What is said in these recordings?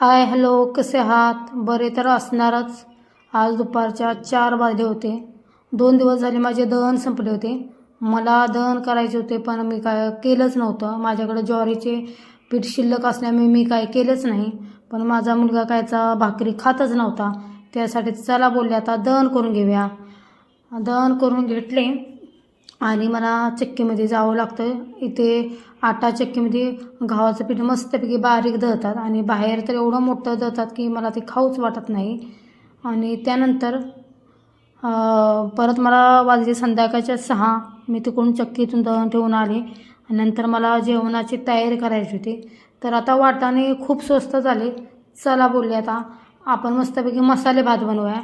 Hi hello कसे आहात? बरे तर असणारच. आज दुपारच्या चार वाजले होते. दोन दिवस झाले माझे दहन संपले होते. मला दहन करायचे होते पण मी काय केलंच नव्हतं. माझ्याकडे ज्वारीचे पीठ शिल्लक असल्यामुळे मी काय केलंच नाही. पण माझा मुलगा कायचा भाकरी खातच नव्हता. त्यासाठी चला बोलले आता दहन करून घेऊया. दहन करून घेतले. आणि मला चक्कीमध्ये जावं लागतं इथे आटा चक्कीमध्ये गव्हाचं पीठ मस्तपैकी बारीक दळतात आणि बाहेर तर एवढं मोठं दळतात की मला ते खाऊच वाटत नाही. आणि त्यानंतर परत मला वाजले संध्याकाळच्या सहा मी तिकडून चक्कीतून दळण ठेवून आले. नंतर मला जेवणाची तयारी करायची होती. तर आता वाटाणे खूप स्वस्त झाले. चला बोलले आता. आपण मस्तपैकी मसाले भात बनवूया.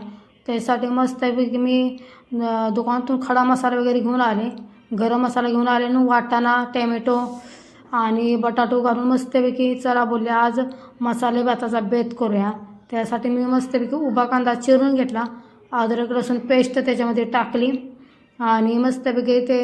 त्यासाठी मस्तपैकी मी दुकानातून खडा मसाला वगैरे घेऊन आले. गरम मसाला घेऊन आले आणि वाटाणा टॅमॅटो आणि बटाटो घालून मस्तपैकी चला बोलले आज मसाले भाताचा बेत करूया. त्यासाठी मी मस्तपैकी उभा कांदा चिरून घेतला. अद्रक लसूण पेस्ट त्याच्यामध्ये टाकली. आणि मस्तपैकी ते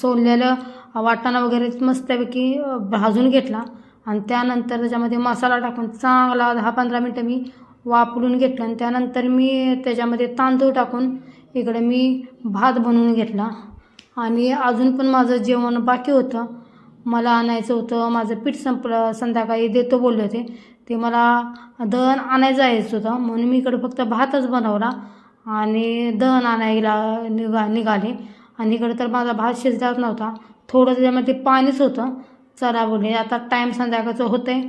सोललेलं वाटाणा वगैरे मस्तपैकी भाजून घेतला. आणि त्यानंतर त्याच्यामध्ये मसाला टाकून चांगला दहा पंधरा मिनटं मी वापरून घेतलं आणि त्यानंतर मी त्याच्यामध्ये तांदूळ टाकून इकडे मी भात बनवून घेतला. आणि अजून पण माझं जेवण बाकी होतं. मला आणायचं होतं माझं पीठ संपलं संध्याकाळी देतो बोलले होते. ते मला दहन आणायचं जायचं होतं. म्हणून मी इकडे फक्त भातच बनवला आणि दहन आणायला निघा निघाले. आणि इकडे तर माझा भात शिजलाच नव्हता. थोडं त्याच्यामध्ये पाणीच होतं. चला बोलले आता टाईम संध्याकाळचं होतं आहे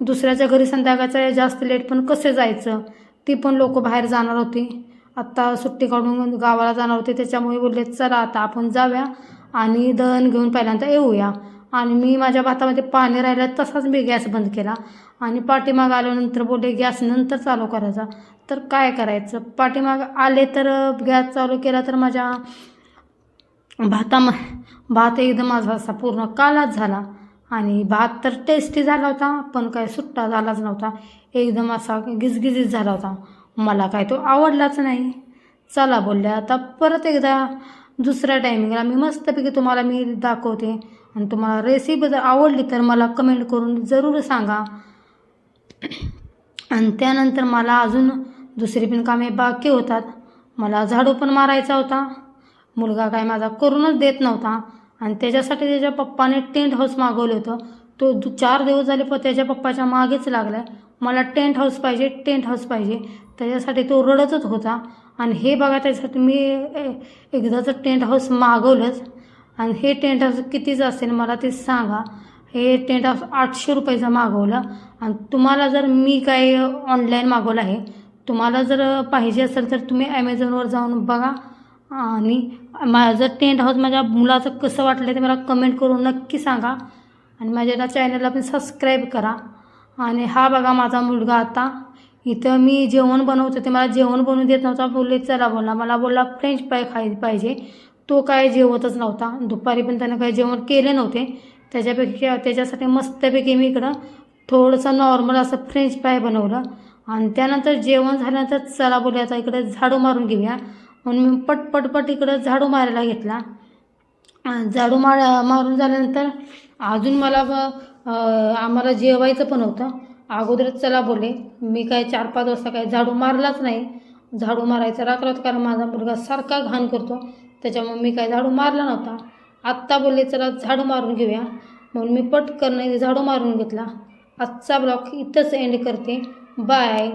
दुसऱ्याच्या घरी संध्याकाळचं जास्त लेट पण कसे जायचं? ती पण लोक बाहेर जाणार होती. आत्ता सुट्टी काढून गावाला जाणार होते त्याच्यामुळे बोलले चला आता आपण जाऊया आणि दळण घेऊन पहिल्यांदा येऊया. आणि मी माझ्या भातामध्ये पाणी राहिलं तसाच मी गॅस बंद केला. आणि पाठीमाग आल्यानंतर बोलले गॅस नंतर चालू करायचा. तर काय करायचं? पाठीमाग आले तर गॅस चालू केला तर माझ्या भाताम भात एकदम माझा असा पूर्ण कालाच झाला. आणि भात तर टेस्टी झाला होता पण काय सुट्टा झालाच नव्हता. एकदम असा गिजगिजीत झाला होता. मला काय तो आवडलाच नाही. चला बोलल्या आता परत एकदा दुसऱ्या टायमिंगला मी मस्तपैकी तुम्हाला मी दाखवते. आणि तुम्हाला रेसिपी जर आवडली तर मला कमेंट करून जरूर सांगा. आणि त्यानंतर मला अजून दुसरी पण कामे बाकी होतात. मला झाडू पण मारायचा होता. मुलगा काय माझा करूनच देत नव्हता. आणि त्याच्यासाठी त्याच्या पप्पाने टेंट हाऊस मागवलं होतं. तो दु चार दिवस झाले पण त्याच्या पप्पाच्या मागेच लागला आहे मला टेंट हाऊस पाहिजे टेंट हाऊस पाहिजे. त्याच्यासाठी तो रडतच होता. आणि हे बघा त्याच्यासाठी मी ए- एकदाचं टेंट हाऊस मागवलंच. आणि हे टेंट हाऊस कितीचं असेल मला ते सांगा. हे टेंट हाऊस आठशे रुपयाचं मागवलं. आणि तुम्हाला जर मी काय ऑनलाईन मागवलं आहे तुम्हाला जर पाहिजे असेल तर तुम्ही ॲमेझॉनवर जाऊन बघा. आणि माझं टेंट हाऊस माझ्या मुलाचं कसं वाटलं ते मला कमेंट करून नक्की सांगा. आणि माझ्या चॅनलला पण सबस्क्राईब करा. आणि हा बघा माझा मुलगा आता. इथं मी जेवण बनवतो ते मला जेवण बनवून देत नव्हता. बोलले चला बोलला. मला बोलला फ्रेंच फ्राय खाय पाहिजे. तो काय जेवतच नव्हता. दुपारी पण त्यानं काही जेवण केले नव्हते. त्याच्यापेक्षा त्याच्यासाठी मस्तपैकी मी इकडं थोडंसं नॉर्मल असं फ्रेंच फ्राय बनवलं. आणि त्यानंतर जेवण झाल्यानंतर चला बोलूया आता इकडे झाडू मारून घेऊया. म्हणून मी पट इकडं झाडू मारायला घेतला. झाडू मार मारून झाल्यानंतर अजून मला ब- आम्हाला जेवायचं पण होतं. अगोदरच चला बोले मी काय चार पाच वाजता काय झाडू मारलाच नाही. झाडू मारायचा राखला होता कारण माझा मुलगा सारखा घाण करतो. त्याच्यामुळे मी काय झाडू मारला नव्हता. आत्ता बोलले चला झाडू मारून घेऊया. म्हणून मी पटकन झाडू मारून घेतला. आजचा ब्लॉग इथंच एंड करते. बाय